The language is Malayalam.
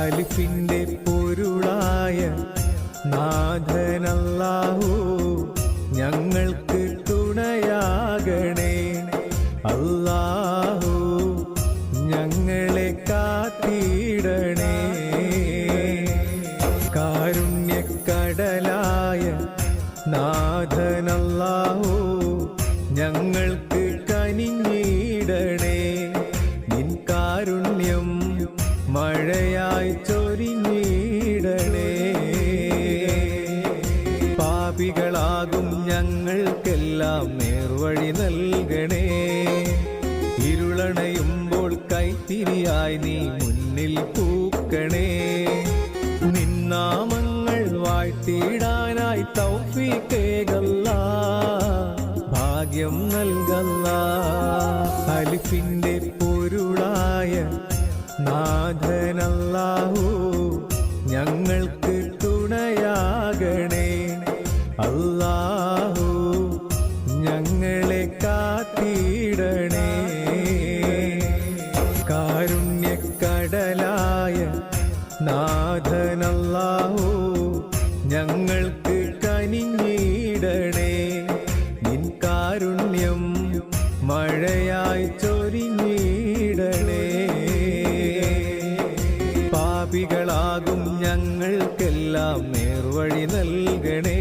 അലിഫിന്റെ പൊരുളായ നാഥനല്ലാഹു ഞങ്ങൾക്ക് തുണയാകണേ. അല്ലാഹു ഞങ്ങളെ കാത്തിടണേ. കാരുണ്യക്കടലായ നാഥനല്ലാഹു ഞങ്ങൾക്ക് മഴയായി ചൊരിഞ്ഞിടണേ. പാപികളാകും ഞങ്ങൾക്കെല്ലാം നേർവഴി നൽകണേ. ഇരുളണയുമ്പോൾ കൈത്തിരിയായി നീ മുന്നിൽ പൂക്കണേ. നിന്നാമങ്ങൾ വാഴ്ത്തിയിടാനായി തൗഫീക്കേകല്ല ഭാഗ്യം നൽകല്ല. പൊരുളായ നാഥനല്ലാഹു ഞങ്ങൾക്ക് തുണയാകണേ. അല്ലാഹു ഞങ്ങളെ കാത്തിടണേ. കാരുണ്യക്കടലായ നാഥനല്ലാഹു ഞങ്ങൾക്ക് കനിഞ്ഞിടണേ. നിൻ കാരുണ്യം മഴയായി ചൊരിഞ്ഞിടണേ. പാപികളാകും ഞങ്ങൾക്കെല്ലാം നേർവഴി നൽകണേ.